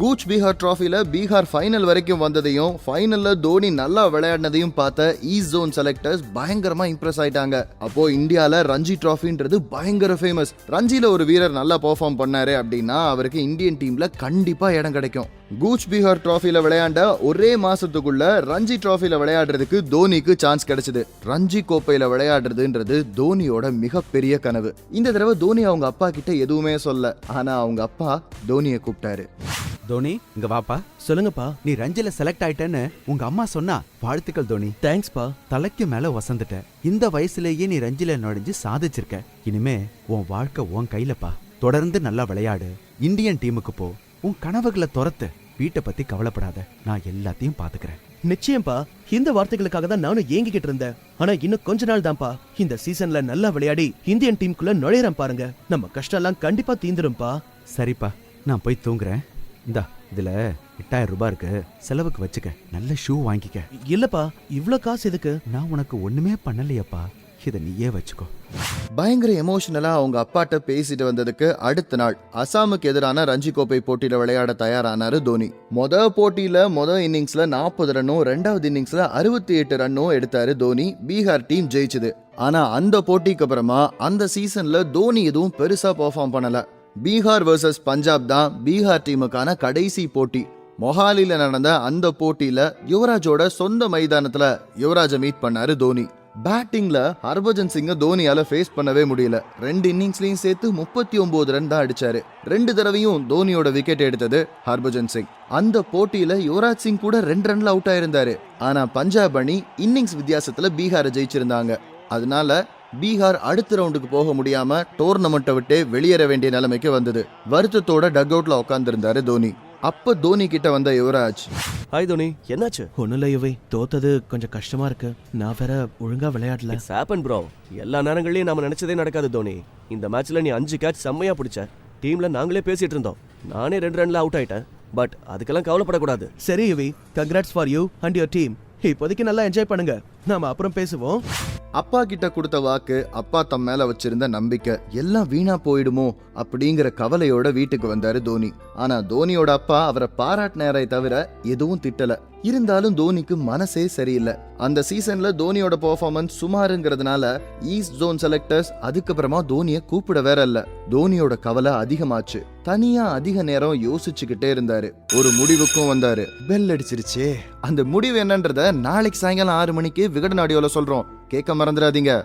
Gooch Behar ட்ராஃபியில் Bihar final வரைக்கும் வந்ததையும் ஃபைனலில் தோனி நல்லா விளையாடினதையும் பார்த்த ஈஸ்ட் ஜோன் செலக்டர்ஸ் பயங்கரமாக இம்ப்ரெஸ் ஆயிட்டாங்க. அப்போ இந்தியாவில் ரஞ்சி டிராஃபின்றது பயங்கர ஃபேமஸ் ரஞ்சியில் ஒரு வீரர் நல்லா பெர்ஃபார்ம் பண்ணாரு அப்படின்னா அவருக்கு இந்தியன் டீமில் கண்டிப்பாக இடம் கிடைக்கும். கூச் பீகார் ட்ராஃபியில் விளையாண்ட ஒரே மாசத்துக்குள்ள ரஞ்சி ட்ராஃபியில் விளையாடுறதுக்கு தோனிக்கு சான்ஸ் கிடைச்சது. ரஞ்சி கோப்பையில் விளையாடுறதுன்றது தோனியோட மிகப்பெரிய கனவு. இந்த தடவை தோனி அவங்க அப்பா கிட்ட எதுவுமே சொல்ல ஆனா அவங்க அப்பா தோனியை கூப்பிட்டாரு. தோனி இங்க வாப்பா. சொல்லுங்கப்பா. நீ ரஞ்சில செலக்ட் ஆயிட்டேன்னு உங்க அம்மா சொன்னா வாழ்த்துக்கள் தோனி. தேங்க்ஸ்ப்பா தலைக்கு மேல வசந்துட்ட. இந்த வயசுலயே நீ ரஞ்சில நுழைஞ்சு சாதிச்சிருக்க. இனிமே உன் வாழ்க்கை உன் கையிலப்பா. தொடர்ந்து நல்லா விளையாடு. இந்தியன் டீமுக்கு போ. உன் கனவுகளை துரத்து. வீட்டை பத்தி கவலைப்படாத. நான் எல்லாத்தையும் பாத்துக்கிறேன். நிச்சயம்ப்பா இந்த வார்த்தைகளுக்காக தான் நானும் ஏங்கிக்கிட்டு இருந்தேன். ஆனா இன்னும் கொஞ்ச நாள் தான்ப்பா. இந்த சீசன்ல நல்லா விளையாடி இந்தியன் டீமுக்குள்ள நுழையறேன் பாருங்க. நம்ம கஷ்டம் எல்லாம் கண்டிப்பா தீந்துரும்பா. சரிப்பா. நான் போய் தூங்குறேன். இந்தா இதுல எட்டாயிரம் ரூபாய் இருக்கு. செலவுக்கு வச்சுக்க. நல்ல ஷூ வாங்கிக்க. இல்லப்பா இவ்ளோ காசு எதுக்கு? நான் உனக்கு ஒண்ணுமே பண்ணலையப்பா. இதை நீயே வச்சுக்கோ. பயங்கர எமோஷனலா அவங்க அப்பாட்ட பேசிட்டு வந்ததுக்கு அடுத்த நாள் அசாமுக்கு எதிரான ரஞ்சி கோப்பை போட்டியில விளையாட தயாரானாரு தோனி. மொத போட்டியில மொத இன்னிங்ஸ்ல நாற்பது ரன்னும் ரெண்டாவது இன்னிங்ஸ்ல அறுபத்தி எட்டு ரன்னும் எடுத்தாரு தோனி. பீகார் டீம் ஜெயிச்சது. ஆனா அந்த போட்டிக்கு அப்புறமா அந்த சீசன்ல தோனி எதுவும் பெருசா பெர்ஃபார்ம் பண்ணல. பீகார் வர்சஸ் பஞ்சாப் தான் பீகார் டீமுக்கான கடைசி போட்டி. மொஹாலியில் நடந்த அந்த போட்டியில யுவராஜோட சொந்த மைதானத்துல யுவராஜை மீட் பண்ணாரு தோனி. பேட்டிங்ல ஹர்பஜன் சிங்கை தோனியால ஃபேஸ் பண்ணவே முடியல. ரெண்டு இன்னிங்ஸ்லயும் சேர்த்து முப்பத்தி ஒன்பது ரன் தான் அடிச்சாரு. ரெண்டு தடவையும் தோனியோட விக்கெட் எடுத்தது ஹர்பஜன் சிங். அந்த போட்டியில யுவராஜ் சிங் கூட ரெண்டு ரன்ல அவுட் ஆயிருந்தாரு. ஆனா பஞ்சாப் அணி இன்னிங்ஸ் வித்தியாசத்துல பீகாரை ஜெயிச்சிருந்தாங்க. அதனால பீகார் அடுத்த ரவுண்டுக்கு போக முடியாம டோர்னமெண்ட்டை விட்டு வெளியேற வேண்டிய நிலைமைக்கு வந்தது. வருத்தத்தோட டக் அவுட்ல உட்காந்துருந்தாரு தோனி. அப்ப தோனி கிட்ட வந்த யுவராஜ். ஹாய் தோனி. என்னாச்சு? ஒண்ணும் இல்ல யுவை. தோத்தது கொஞ்சம் கஷ்டமா இருக்கு. நான் வேற ஒழுங்கா விளையாடல. ஹேப்பன் ப்ரோ எல்லா நேரங்களையும் நாம நினைச்சதே நடக்காது தோனி. இந்த மேட்ச்ல நீ அஞ்சு கேட்ச் செம்மையா பிடிச்ச. டீம்ல நாங்களே பேசிட்டு இருந்தோம். நானே ரெண்டு ரன்ல அவுட் ஆயிட்டேன். பட் அதுக்கெல்லாம் கவலைப்படக்கூடாது. சரி Yuvi. Congrats for you and your team இப்போதைக்கு நல்லா என்ஜாய் பண்ணுங்க. நாம அப்புறம் பேசுவோம். அப்பா கிட்ட கொடுத்த வாக்கு அப்பா தம் மேல வச்சிருந்த நம்பிக்கை எல்லாம் வீணா போயிடுமோ அப்படிங்கிற கவலையோட வீட்டுக்கு வந்தாரு தோனி. ஆனா தோனியோட அப்பா அவரை பாராட்டினாரே தவிர எதுவும் திட்டல. இருந்தாலும் தோனிக்கு மனசே சரியில்லை. அந்த சீசன்ல தோனியோட பெர்ஃபார்மன்ஸ் சுமாருங்கிறதுனால ஈஸ்ட் ஜோன் செலக்டர்ஸ் அதுக்கப்புறமா தோனியை கூப்பிட வேற இல்ல. தோனியோட கவலை அதிகமாச்சு. தனியா அதிக நேரம் யோசிச்சுக்கிட்டே இருந்தாரு. ஒரு முடிவுக்கும் வந்தாரு. பெல் அடிச்சிருச்சே. அந்த முடிவு என்னன்றத நாளைக்கு சாயங்காலம் ஆறு மணிக்கு விகடன் ஆடியோல சொல்றோம். கேட்க மறந்துடாதீங்க.